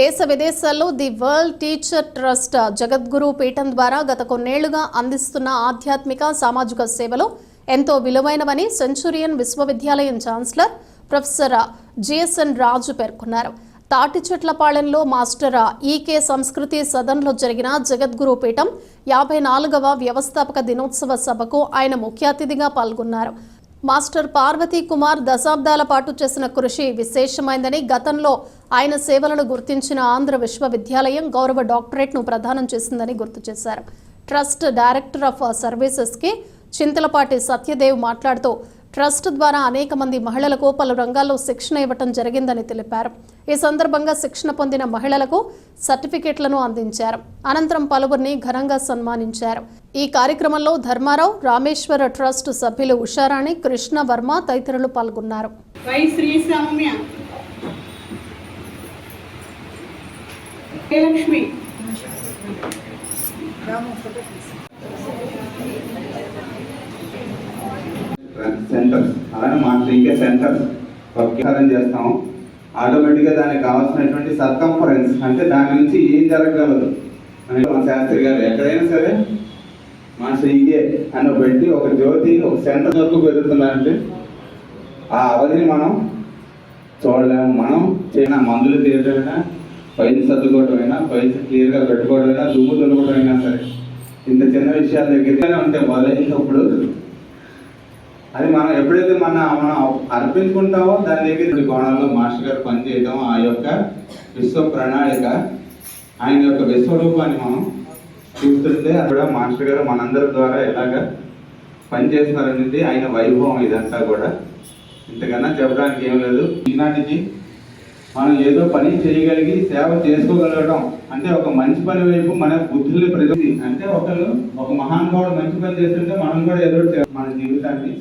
దేశ విదేశాల్లో the world teacher trust Jagadguru Peetham ద్వారా గత కొన్నేళ్ళుగా అందిస్తున్న ఆధ్యాత్మిక సామాజిక సేవలు ఎంతో విలువైనవని సెంచురియన్ విశ్వవిద్యాలయం ఛాన్సలర్ ప్రొఫెసర్ జిఎస్ఎన్ రాజు పేర్కొన్నారు. తాటి చెట్లపాళెంలో మాస్టర్ ఈకే సంస్కృతి సదన్లో జరిగిన జగద్గురు పీఠం యాభై నాలుగవ వ్యవస్థాపక దినోత్సవ సభకు ఆయన ముఖ్య అతిథిగా పాల్గొన్నారు. మాస్టర్ పార్వతీ కుమార్ దశాబ్దాల పాటు చేసిన కృషి విశేషమైందని గతంలో ఆయన సేవలను గుర్తించిన ఆంధ్ర విశ్వవిద్యాలయం గౌరవ డాక్టరేట్ను ప్రదానం చేసిందని గుర్తు చేశారు. ట్రస్ట్ డైరెక్టర్ ఆఫ్ సర్వీసెస్కి చింతలపాటి సత్యదేవ్ మాట్లాడుతూ ట్రస్ట్ ద్వారా అనేక మంది మహిళలకు పలు రంగాల్లో శిక్షణ ఇవ్వటం జరిగిందని తెలిపారు. ఈ సందర్భంగా శిక్షణ పొందిన మహిళలకు సర్టిఫికెట్లను అందించారు. అనంతరం పలువురిని ఘనంగా సన్మానించారు. ఈ కార్యక్రమంలో ధర్మారావు రామేశ్వర ట్రస్ట్ సభ్యులు ఉషారాణి కృష్ణ వర్మ తదితరులు పాల్గొన్నారు. శ్రీ సెంటర్స్ అలానే మా శ్రీకే సెంటర్స్ వర్గీకరణ చేస్తాం ఆటోమేటిక్గా దానికి కావాల్సినటువంటి సర్కంఫరెన్స్ అంటే దాని నుంచి ఏం జరగగలదు? అని మా శాస్త్రి గారు ఎక్కడైనా సరే మా శ్రీకే అని పెట్టి ఒక జ్యోతి ఒక సెంటర్ వరకు పెరుగుతుందంటే ఆ అవధిని మనం చూడలేము. మనం చిన్న మందులు తీయటమైనా ఫైల్స్ సర్దుకోవటమైనా ఫైల్స్ క్లియర్గా పెట్టుకోవడమైనా దుమ్ము తొలగడమైనా సరే ఇంత చిన్న విషయాల దగ్గరగానే ఉంటే మొదలైనప్పుడు అది మనం ఎప్పుడైతే మన మనం అర్పించుకుంటామో దాని దగ్గర కోణాల్లో మాస్టర్ గారు పనిచేయడం ఆ యొక్క విశ్వ ప్రణాళిక ఆయన యొక్క విశ్వరూపాన్ని మనం చూస్తుంటే అక్కడ మాస్టర్ గారు మనందరి ద్వారా ఎలాగ పనిచేస్తున్నారనేది ఆయన వైభవం ఇదంతా కూడా. ఇంతకన్నా చెప్పడానికి ఏం లేదు. ఈనాటికి మనం ఏదో పని చేయగలిగి సేవ చేసుకోగలగడం అంటే ఒక మంచి పని వైపు మన బుద్ధుల్ని ప్రతి అంటే ఒకళ్ళు ఒక మహానుభావుడు మంచి పని చేస్తుంటే మనం కూడా ఏదో మన జీవితాన్ని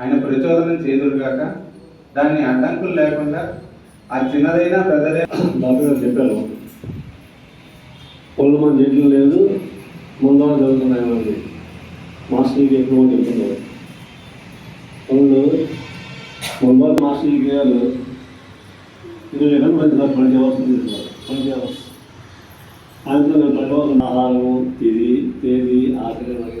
ఆయన ప్రచోదనం చేదురుగాక దాన్ని అడ్డంకులు లేకుండా ఆ చిన్నదైనా పెద్దదే డాక్టర్ చెప్పాను చెప్పారు. మన మంది లేదు ముందు జరుగుతున్నాయి మంది మాస్టర్కి ఎక్కువ చెప్తున్నారు. వాళ్ళు ముందు మాస్టర్కి గారు ఇది ఎక్కడ పెంచుతారు ట్వంటీ పని తీసుకున్నారు ట్వంటీ అవర్స్ ఆయనతో నేను పని ఆహారము తిది తేదీ ఆకలి అలాగే